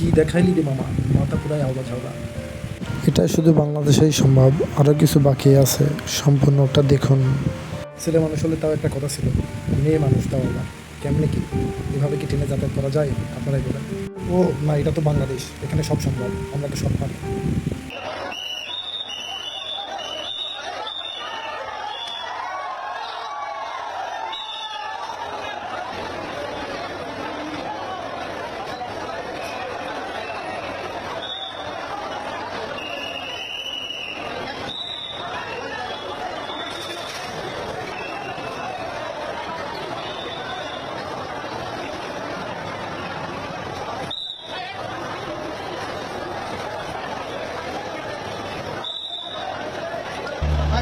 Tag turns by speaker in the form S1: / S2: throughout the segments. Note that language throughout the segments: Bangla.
S1: কি দেখাইলি রে মামা? মাথা পুরাই আওলা ঝাওলা।
S2: এটা শুধু বাংলাদেশেই সম্ভব আরও কিছু বাকি আছে সম্পূর্ণটা দেখুন।
S1: ছেলে মানুষ হলে তাও একটা কথা ছিল মেয়ে মানুষ তাও আবার। কেমনে কি? এভাবে কি ট্রেনে যাতায়াত করা যায়? আপনারাই বলেন। ও না এটা তো বাংলাদেশ এখানে সব সম্ভব আমরা তো সব পারি।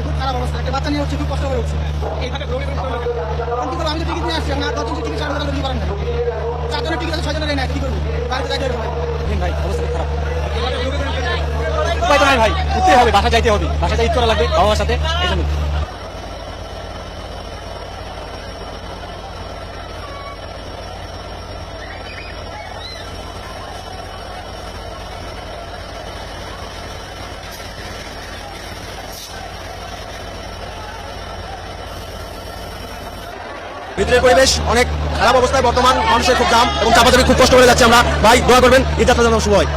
S3: খুব খারাপ অবস্থা। একটা বাচ্চা নিয়ে হচ্ছে খুব কষ্ট করে উঠছে। এইভাবে কি আমি তো টিকিট নিয়ে আসছি না দশজন টিকিট ছাড়া কথা বলতে পারেন না চারজনের টিকিট আছে ছয়জনের নেয় কি করব? বাড়িতে হবে ভাই।
S4: ভাই অবস্থা খারাপ। উপায় তো নাই ভাই উঠতে হবে বাসা যাইতে হবে। বাসা যাই করা লাগবে বাবা সাথে। এই জন্য ভিতরের পরিবেশ অনেক খারাপ অবস্থায় বর্তমান মানুষের খুব দাম এবং চাপাচাপি খুব কষ্ট করে যাচ্ছে আমরা। ভাই, দোয়া করবেন। এই যাত্রা যেন শুভ হয়।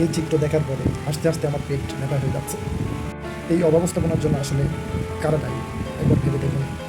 S1: এই চিত্র দেখার পরে আস্তে আস্তে আমার পেট ব্যথা হয়ে যাচ্ছে। এই অব্যবস্থাপনার জন্য আসলে কারা দায়ী? একবার ভেবে দেখুন।